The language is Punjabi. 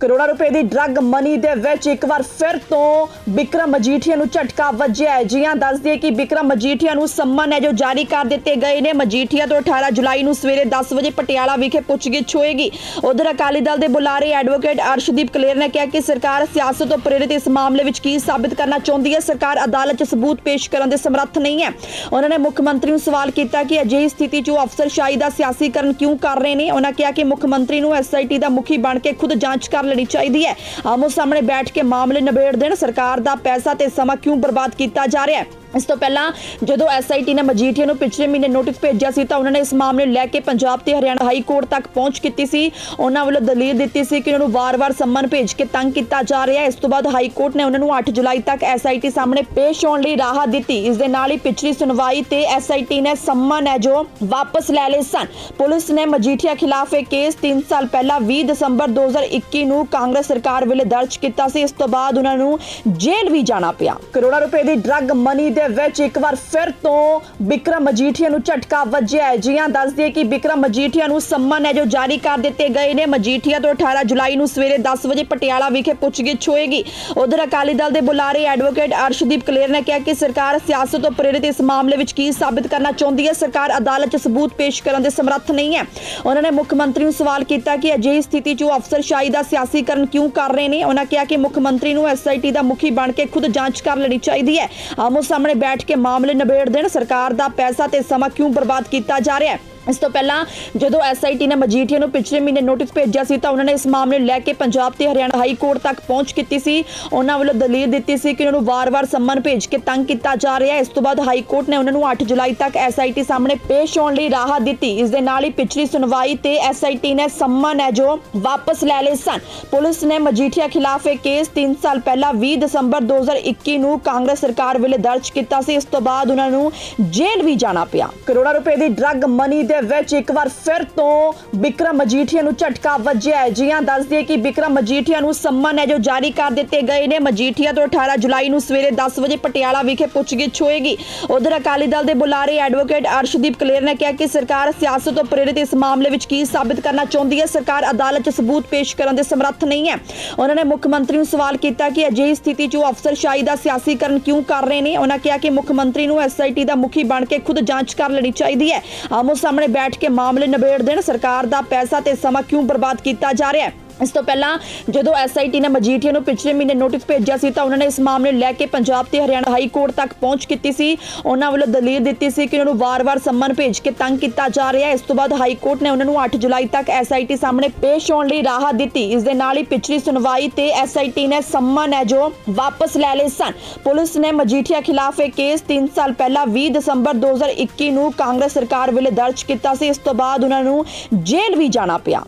ਕਰੋੜਾਂ ਰੁਪਏ ਦੀ ਡਰੱਗ ਮਨੀ ਦੇ ਵਿੱਚ ਇੱਕ ਵਾਰ ਫਿਰ ਤੋਂ ਬਿਕਰਮ ਮਜੀਠੀਆ ਨੂੰ ਝਟਕਾ ਵੱਜਿਆ ਹੈ। ਜੀ ਹਾਂ, ਦੱਸ ਦਈਏ ਕਿ ਬਿਕਰਮ ਮਜੀਠੀਆ ਨੂੰ ਸੰਮਨ ਹੈ ਜੋ ਜਾਰੀ ਕਰ ਦਿੱਤੇ ਗਏ ਨੇ। ਮਜੀਠੀਆ ਤੋਂ 18 ਜੁਲਾਈ ਨੂੰ ਸਵੇਰੇ 10 ਵਜੇ ਪਟਿਆਲਾ ਵਿਖੇ ਪੁੱਛਗਿੱਛ ਹੋਏਗੀ। ਉਧਰ ਅਕਾਲੀ ਦਲ ਦੇ ਬੁਲਾਰੇ ਐਡਵੋਕੇਟ ਅਰਸ਼ਦੀਪ ਕਲੇਰ ਨੇ ਕਿਹਾ ਕਿ ਸਰਕਾਰ ਸਿਆਸਤ ਤੋਂ ਪ੍ਰੇਰਿਤ ਇਸ ਮਾਮਲੇ ਵਿੱਚ ਕੀ ਸਾਬਿਤ ਕਰਨਾ ਚਾਹੁੰਦੀ ਹੈ? ਸਰਕਾਰ ਅਦਾਲਤ 'ਚ ਸਬੂਤ ਪੇਸ਼ ਕਰਨ ਦੇ ਸਮਰੱਥ ਨਹੀਂ ਹੈ। ਉਹਨਾਂ ਨੇ ਮੁੱਖ ਮੰਤਰੀ ਨੂੰ ਸਵਾਲ ਕੀਤਾ ਕਿ ਅਜਿਹੀ ਸਥਿਤੀ 'ਚ ਉਹ ਅਫਸਰਸ਼ਾਹੀ ਦਾ ਸਿਆਸੀਕਰਨ ਕਿਉਂ ਕਰ ਰਹੇ ਨੇ? ਉਹਨਾਂ ਕਿਹਾ ਕਿ ਮੁੱਖ ਮੰਤਰੀ ਨੂੰ ਐਸਆਈਟੀ ਦਾ ਮੁਖੀ ਬਣ ਕੇ ਖੁਦ ਜਾਂਚ ਕਰ ਲੈਣੀ ਚਾਹੀਦੀ ਹੈ। ਆਮੋ ਸਾਹਮਣੇ ਬੈਠ ਕੇ ਮਾਮਲੇ ਨਿਬੇੜ ਦੇਣ। ਸਰਕਾਰ ਦਾ ਪੈਸਾ ਤੇ ਸਮਾਂ ਕਿਉਂ ਬਰਬਾਦ ਕੀਤਾ ਜਾ ਰਿਹਾ ਹੈ? ਇਸ ਤੋਂ ਪਹਿਲਾਂ ਜਦੋਂ ਐਸਆਈਟੀ ਨੇ ਮਜੀਠੀਆ ਨੂੰ ਪਿਛਲੇ ਮਹੀਨੇ ਨੋਟਿਸ ਭੇਜਿਆ ਸੀ ਤਾਂ ਉਹਨਾਂ ਨੇ ਇਸ ਮਾਮਲੇ ਲੈ ਕੇ ਪੰਜਾਬ ਤੇ ਹਰਿਆਣਾ ਹਾਈ ਕੋਰਟ ਤੱਕ ਪਹੁੰਚ ਕੀਤੀ ਸੀ। ਉਹਨਾਂ ਵੱਲੋਂ ਦਲੀਲ ਦਿੱਤੀ ਸੀ ਕਿ ਉਹਨਾਂ ਨੂੰ ਵਾਰ-ਵਾਰ ਸੰਮਨ ਭੇਜ ਕੇ ਤੰਗ ਕੀਤਾ ਜਾ ਰਿਹਾ ਹੈ। ਇਸ ਤੋਂ ਬਾਅਦ ਹਾਈ ਕੋਰਟ ਨੇ ਉਹਨਾਂ ਨੂੰ 8 ਜੁਲਾਈ ਤੱਕ ਐਸਆਈਟੀ ਸਾਹਮਣੇ ਪੇਸ਼ ਹੋਣ ਲਈ ਰਾਹਤ ਦਿੱਤੀ। ਇਸ ਦੇ ਨਾਲ ਹੀ ਪਿਛਲੀ ਸੁਣਵਾਈ ਤੇ ਐਸਆਈਟੀ ਨੇ ਸੰਮਨ ਹੈ ਜੋ ਵਾਪਸ ਲੈ ਲਏ ਸਨ। ਪੁਲਿਸ ਨੇ ਮਜੀਠੀਆ ਖਿਲਾਫ ਇਹ ਕੇਸ 3 ਸਾਲ ਪਹਿਲਾਂ 20 ਦਸੰਬਰ 2021 ਨੂੰ ਕਾਂਗਰਸ ਸਰਕਾਰ ਵੇਲੇ ਦਰਜ ਕੀਤਾ ਸੀ। ਇਸ ਤੋਂ ਬਾਅਦ ਉਹਨਾਂ ਨੂੰ ਜੇਲ੍ਹ ਵੀ ਜਾਣਾ ਪਿਆ। ਕਰੋੜਾਂ ਰੁਪਏ ਦੀ ਡਰੱਗ ਮਨੀ ਦੇ ਵਿੱਚ ਇੱਕ ਵਾਰ ਫਿਰ ਤੋਂ ਵਿਕਰਮ ਮਜੀਠੀਆ ਨੂੰ ਝਟਕਾ ਵੱਜਿਆ ਹੈ। ਜੀ ਦੱਸ ਦਈਏ ਕਿ ਵਿਕਰਮ ਮਜੀਠੀਆ ਨੂੰ ਸੰਮਨ ਹੈ, ਜੋ ਜਾਰੀ ਕਰ ਦਿੱਤੇ ਗਏ ਨੇ। ਮਜੀਠੀਆ ਤੋਂ 18 ਜੁਲਾਈ ਨੂੰ ਸਵੇਰੇ 10 ਵਜੇ ਪਟਿਆਲਾ ਵਿਖੇ ਪੁੱਛਗਿੱਛ ਹੋਏਗੀ। ਉਧਰ ਅਕਾਲੀ ਦਲ ਦੇ ਬੁਲਾਰੇ ਐਡਵੋਕੇਟ ਅਰਸ਼ਦੀਪ ਕਲੇਰ ਨੇ ਕਿਹਾ ਕਿ ਸਰਕਾਰ ਸਿਆਸਤ ਤੋਂ ਪ੍ਰੇਰਿਤ ਇਸ ਮਾਮਲੇ ਵਿੱਚ ਕੀ ਸਾਬਿਤ ਕਰਨਾ ਚਾਹੁੰਦੀ ਹੈ? ਸਰਕਾਰ ਅਦਾਲਤ 'ਚ ਸਬੂਤ ਪੇਸ਼ ਕਰਨ ਦੇ ਸਮਰੱਥ ਨਹੀਂ ਹੈ। ਉਹਨਾਂ ਨੇ ਮੁੱਖ ਮੰਤਰੀ ਨੂੰ ਸਵਾਲ ਕੀਤਾ ਕਿ ਅਜਿਹੀ ਸਥਿਤੀ 'ਚ ਉਹ ਅਫਸਰਸ਼ਾਹੀ ਦਾ ਸਿਆਸੀਕਰਨ ਕਿਉਂ ਕਰ ਰਹੇ ਨੇ? ਉਹਨਾਂ ਕਿਹਾ ਕਿ ਮੁੱਖ ਮੰਤਰੀ ਨੂੰ ਐਸਆਈਟੀ ਦਾ ਮੁਖੀ ਬਣ ਕੇ ਖੁਦ ਜਾਂਚ ਕਰ ਲੈਣੀ ਚਾਹੀਦੀ ਹੈ। ਆਮੋ ਸਾਹਮਣੇ ਬੈਠ ਕੇ ਮਾਮਲੇ ਨਿਬੇੜ ਦੇਣ, ਸਰਕਾਰ ਦਾ ਪੈਸਾ ਤੇ ਸਮਾਂ ਕਿਉਂ ਬਰਬਾਦ ਕੀਤਾ ਜਾ ਰਿਹਾ ਹੈ? ਇਸ ਤੋਂ ਪਹਿਲਾਂ ਜਦੋਂ ਐਸਆਈਟੀ ਨੇ ਮਜੀਠੀਆ ਨੂੰ ਪਿਛਲੇ ਮਹੀਨੇ ਨੋਟਿਸ ਭੇਜਿਆ ਸੀ ਤਾਂ ਉਹਨਾਂ ਨੇ ਇਸ ਮਾਮਲੇ ਲੈ ਕੇ ਪੰਜਾਬ ਤੇ ਹਰਿਆਣਾ ਹਾਈ ਕੋਰਟ ਤੱਕ ਪਹੁੰਚ ਕੀਤੀ ਸੀ। ਉਹਨਾਂ ਵੱਲੋਂ ਦਲੀਲ ਦਿੱਤੀ ਸੀ ਕਿ ਉਹਨਾਂ ਨੂੰ ਵਾਰ-ਵਾਰ ਸੰਮਨ ਭੇਜ ਕੇ ਤੰਗ ਕੀਤਾ ਜਾ ਰਿਹਾ ਹੈ। ਇਸ ਤੋਂ ਬਾਅਦ ਹਾਈ ਕੋਰਟ ਨੇ ਉਹਨਾਂ ਨੂੰ 8 ਜੁਲਾਈ ਤੱਕ ਐਸਆਈਟੀ ਸਾਹਮਣੇ ਪੇਸ਼ ਹੋਣ ਲਈ ਰਾਹਤ ਦਿੱਤੀ। ਇਸ ਦੇ ਨਾਲ ਹੀ ਪਿਛਲੀ ਸੁਣਵਾਈ ਤੇ ਐਸਆਈਟੀ ਨੇ ਸੰਮਨ ਹੈ ਜੋ ਵਾਪਸ ਲੈ ਲਏ ਸਨ। ਪੁਲਿਸ ਨੇ ਮਜੀਠੀਆ ਖਿਲਾਫ ਇਹ ਕੇਸ 3 ਸਾਲ ਪਹਿਲਾਂ 20 ਦਸੰਬਰ 2021 ਨੂੰ ਕਾਂਗਰਸ ਸਰਕਾਰ ਵੇਲੇ ਦਰਜ ਕੀਤਾ ਸੀ। ਇਸ ਤੋਂ ਬਾਅਦ ਉਹਨਾਂ ਨੂੰ ਜੇਲ੍ਹ ਵੀ ਜਾਣਾ ਪਿਆ। ਕਰੋੜਾਂ ਰੁਪਏ ਦੀ ਡਰੱਗ ਮਨੀ ਦੇ ਵਿੱਚ ਇੱਕ ਵਾਰ ਫਿਰ ਤੋਂ ਵਿਕਰਮ ਮਜੀਠੀਆ ਨੂੰ ਝਟਕਾ ਵੱਜਿਆ ਹੈ। ਜੀ ਦੱਸ ਦਈਏ ਕਿ ਵਿਕਰਮ ਮਜੀਠੀਆ ਨੂੰ ਸੰਮਨ ਹੈ, ਜੋ ਜਾਰੀ ਕਰ ਦਿੱਤੇ ਗਏ ਨੇ। ਮਜੀਠੀਆ ਤੋਂ 18 ਜੁਲਾਈ ਨੂੰ ਸਵੇਰੇ 10 ਵਜੇ ਪਟਿਆਲਾ ਵਿਖੇ ਪੁੱਛਗਿੱਛ ਹੋਏਗੀ। ਉਧਰ ਅਕਾਲੀ ਦਲ ਦੇ ਬੁਲਾਰੇ ਐਡਵੋਕੇਟ ਅਰਸ਼ਦੀਪ ਕਲੇਰ ਨੇ ਕਿਹਾ ਕਿ ਸਰਕਾਰ ਸਿਆਸਤ ਤੋਂ ਪ੍ਰੇਰਿਤ ਇਸ ਮਾਮਲੇ ਵਿੱਚ ਕੀ ਸਾਬਿਤ ਕਰਨਾ ਚਾਹੁੰਦੀ ਹੈ? ਸਰਕਾਰ ਅਦਾਲਤ 'ਚ ਸਬੂਤ ਪੇਸ਼ ਕਰਨ ਦੇ ਸਮਰੱਥ ਨਹੀਂ ਹੈ। ਉਹਨਾਂ ਨੇ ਮੁੱਖ ਮੰਤਰੀ ਨੂੰ ਸਵਾਲ ਕੀਤਾ ਕਿ ਅਜਿਹੀ ਸਥਿਤੀ 'ਚ ਉਹ ਅਫਸਰਸ਼ਾਹੀ ਦਾ ਸਿਆਸੀਕਰਨ ਕਿਉਂ ਕਰ ਰਹੇ ਨੇ? ਉਹਨਾਂ ਕਿਹਾ ਕਿ ਮੁੱਖ ਮੰਤਰੀ ਨੂੰ ਐਸਆਈਟੀ ਦਾ ਮੁਖੀ ਬਣ ਕੇ ਖੁਦ ਜਾਂਚ ਕਰ ਲੈਣੀ ਚਾਹੀਦੀ ਹੈ। ਆਮੋ ਸਾਹਮਣੇ ਬੈਠ ਕੇ ਮਾਮਲੇ ਨਿਬੇੜ ਦੇਣ। ਸਰਕਾਰ ਦਾ ਪੈਸਾ ਤੇ ਸਮਾਂ ਕਿਉਂ ਬਰਬਾਦ ਕੀਤਾ ਜਾ ਰਿਹਾ ਹੈ? ਇਸ ਤੋਂ ਪਹਿਲਾਂ ਜਦੋਂ ਐਸਆਈਟੀ ਨੇ ਮਜੀਠੀਆ ਨੂੰ ਪਿਛਲੇ ਮਹੀਨੇ ਨੋਟਿਸ ਭੇਜਿਆ ਸੀ ਤਾਂ ਉਹਨਾਂ ਨੇ ਇਸ ਮਾਮਲੇ ਨੂੰ ਲੈ ਕੇ ਪੰਜਾਬ ਤੇ ਹਰਿਆਣਾ ਹਾਈ ਕੋਰਟ ਤੱਕ ਪਹੁੰਚ ਕੀਤੀ ਸੀ। ਉਹਨਾਂ ਵੱਲੋਂ ਦਲੀਲ ਦਿੱਤੀ ਸੀ ਕਿ ਉਹਨਾਂ ਨੂੰ ਵਾਰ-ਵਾਰ ਸੰਮਨ ਭੇਜ ਕੇ ਤੰਗ ਕੀਤਾ ਜਾ ਰਿਹਾ। ਹੈ ਇਸ ਤੋਂ ਬਾਅਦ ਹਾਈ ਕੋਰਟ ਨੇ ਉਹਨਾਂ ਨੂੰ 8 ਜੁਲਾਈ ਤੱਕ ਐਸਆਈਟੀ ਸਾਹਮਣੇ ਪੇਸ਼ ਹੋਣ ਲਈ ਰਾਹਤ ਦਿੱਤੀ। ਇਸ ਦੇ ਨਾਲ ਹੀ ਪਿਛਲੀ ਸੁਣਵਾਈ ਤੇ ਐਸਆਈਟੀ ਨੇ ਸੰਮਨ ਹੈ ਜੋ ਵਾਪਸ ਲੈ ਲਏ ਸਨ। ਪੁਲਿਸ ਨੇ ਮਜੀਠੀਆ ਖਿਲਾਫ ਇਹ ਕੇਸ 3 ਸਾਲ ਪਹਿਲਾਂ 20 ਦਸੰਬਰ 2021 ਨੂੰ ਕਾਂਗਰਸ ਸਰਕਾਰ ਵੇਲੇ ਦਰਜ ਕੀਤਾ ਸੀ। ਇਸ ਤੋਂ ਬਾਅਦ ਉਹਨਾਂ ਨੂੰ ਜੇਲ੍ਹ ਵੀ ਜਾਣਾ ਪਿਆ।